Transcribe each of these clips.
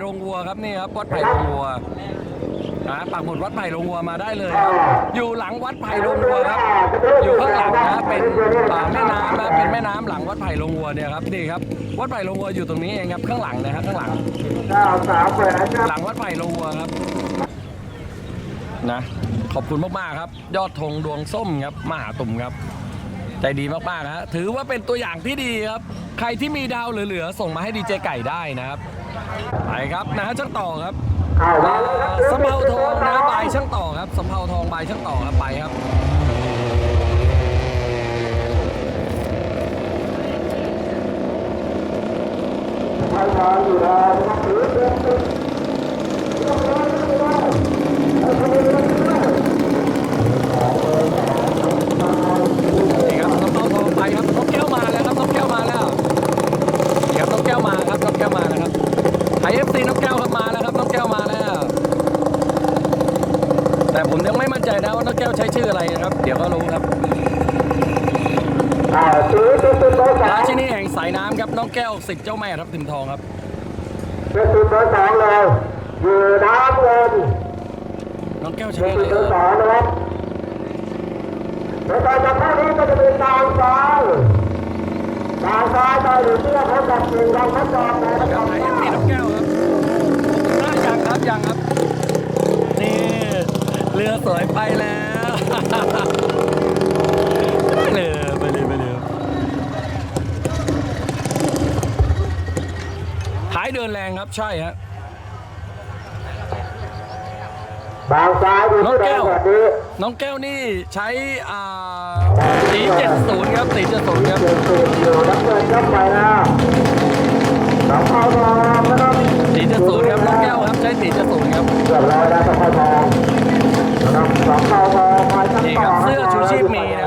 โรงวัวครับนี่ครับวัดไผ่โรงวัวนะปักหมุดวัดไผ่โรงวัวมาได้เลยครับอยู่หลังวัดไผ่โรงวัวครับ อยู่ข้างหลังนะเป็นแม่น้ำนะเป็นแม่น้ำหลังวัดไผ่โรงวัวเนี่ยครับนี่ครับวัดไผ่โรงวัวอยู่ตรงนี้เองครับข้างหลังนะครับข้างหลังหลังวัดไผ่โรงวัวครับนะขอบคุณมากๆครับ ยอดธงดวงส้มครับมหาตุ่มครับ ใจดีมากๆนะฮะถือว่าเป็นตัวอย่างที่ดีครับ ใครที่มีดาวเหลือๆส่งมาให้ดีเจไก่ได้นะครับ ไปครับนะฮะช่างต่อครับเข้าเอ่มาแล้วครับอสำเภาทองนะบายช่างต่อครับสำเภาทองบายช่างต่อครับไปครับ ไปทางอยู่แล้วนะครับถือเป็นเป็น นี่ครับสำเภาทองไปครับนกแก้วมาแล้วครับนกแก้วมาแล้วนี่ครับนกแก้วมาครับนกแก้วมาแล้วครับไอเอฟซีนกแก้วครับมาแล้วครับนกแก้วมาแล้ว แต่ผมยังไม่มั่นใจนะว่านกแก้วใช้ชื่ออะไรนะครับ เดี๋ยวก็รู้ครับ อ่าถือเป็นเป็นเบอ ร์สอรางชินีแห่งสายน้ำครับน้องแก้วสิทธิ์เจ้าแม่ทับทิมทองครับเป็นเป็นเบอร์สองเลยอยู่น้ำเงินน้องแก้วเป็ใช้นอะไรเบเออร์สอองนะครับแล้วต่อจากข้อนี้ก็จะเป็นทางซ้ายทางซ้ายไปถึงที่เราพบกับหนึ่งรางวัลจอดนะคครัรับบไอเอฟซีน้องแก้วครับน่ายังครับยังครับนี่เรือสวยไปแล้ว เรือไปเลยไปเลยท้าย เดินแรงครับใช่ฮะบางซ้ายดูน้องที่แก้เราวแบบนี้น้องแก้วนี่ใช้อ่าสี70ครับสี70ครับเจ็ดสิบอยู่น้ำเงินครับไปแล้วสองเข้าทองนะครับสี70ครับน้องแก้วครับใช้สี70ครับเรียบร้อยแล้วสองเข้าทองนะครับสองเข้าทองไปทั้งนี่ต่ครับอเสื้อชูชีพมีนะ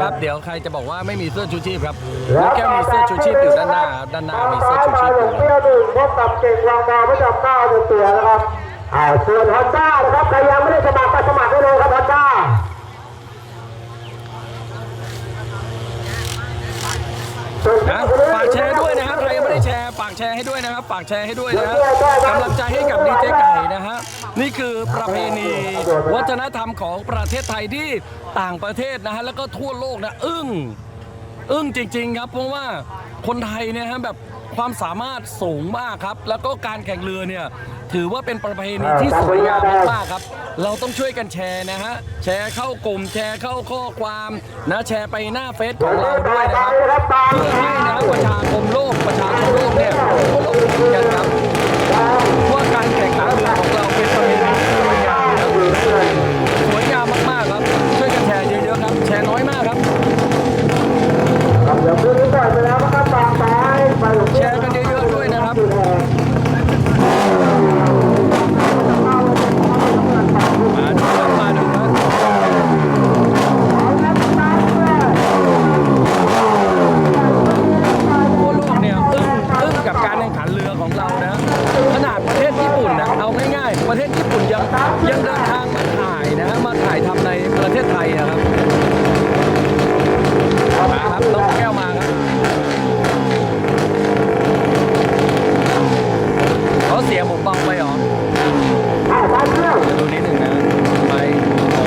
ครับ เดี๋ยวใครจะบอกว่าไม่มีเสื้อชูชีพครับน้องแก้วมีเสื้อชูชีพอยู่ด้านหน้าครับด้านหน้ามีเสื้อชูชีพอยู่เสื้อหนึ่งพบกับเก่งวางดาวไม่จับเก้าเป็นตัวนะครับอ่าส่วนฮอนด้านะครับใครยังไม่ได้สมัครไปสมัครได้เลยครับฮอนด้านะฝากแชร์ด้วยนะครับใครยังไม่ได้แช ร์ฝากแชร์ให้ด้วยนะครับฝากแชร์ให้ด้วยนะฮะกำลังใจให้กับดีเจไก่นะฮะนี่คือประเพณี วัฒนธรรมของประเทศไทยที่ต่างประเทศนะฮะแล้วก็ทั่วโลกนะอึ้งอึ้งจริง ๆ ครับ เพราะว่าคนไทยเนี่ยฮะแบบความสามารถสูงมากครับ แล้วก็การแข่งเรือเนี่ย ถือว่าเป็นประเพณีที่สวยงามมากๆครับ เราต้องช่วยกันแชร์นะฮะ แชร์เข้ากลุ่มแชร์เข้าข้อความนะแชร์ไปหน้าเฟซของเราด้วยนะครับเพื่อให้นะประชาคมโลกประชาชนโลกเนี่ยทั่วโลกรู้กันครับว่าการแข่งขันเรือของเราเป็นประเพณี มาครับน้องแก้วมาครับเขาเสียงผมเบาไปหรอดูนิดหนึ่งนะไปขอ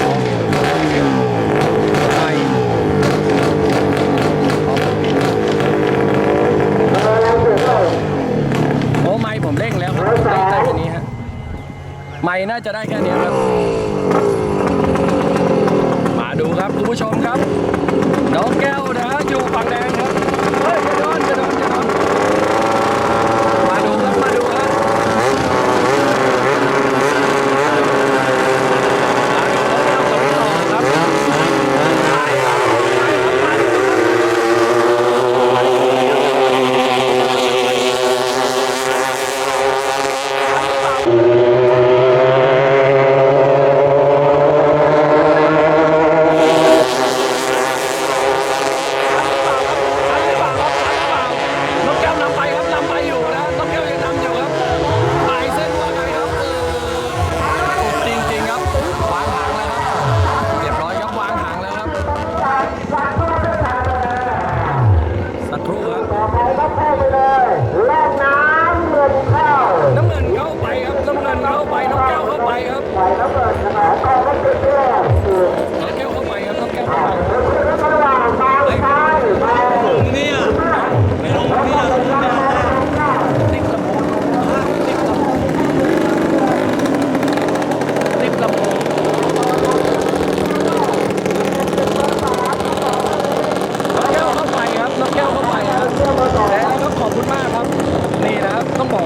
ไปโอ้ไม่ผมเร่งแล้วครับได้แค่นี้ฮะไม่น่าจะได้แค่นี้ครับมาดูครับคุณผู้ชมครับน้องแก้วนะฮะ อยู่ฝั่งแดงครับ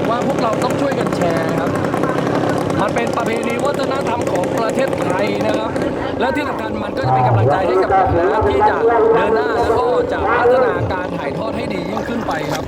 อกว่าพวกเราต้องช่วยกันแชร์ครับ มันเป็นประเพณีวัฒนธรรมของประเทศไทยนะครับ และที่สำคัญมันก็จะเป็นกำลังใจให้กับคณะที่จะเดินหน้าแล้วก็จะพัฒนาการถ่ายทอดให้ดียิ่งขึ้นไปครับ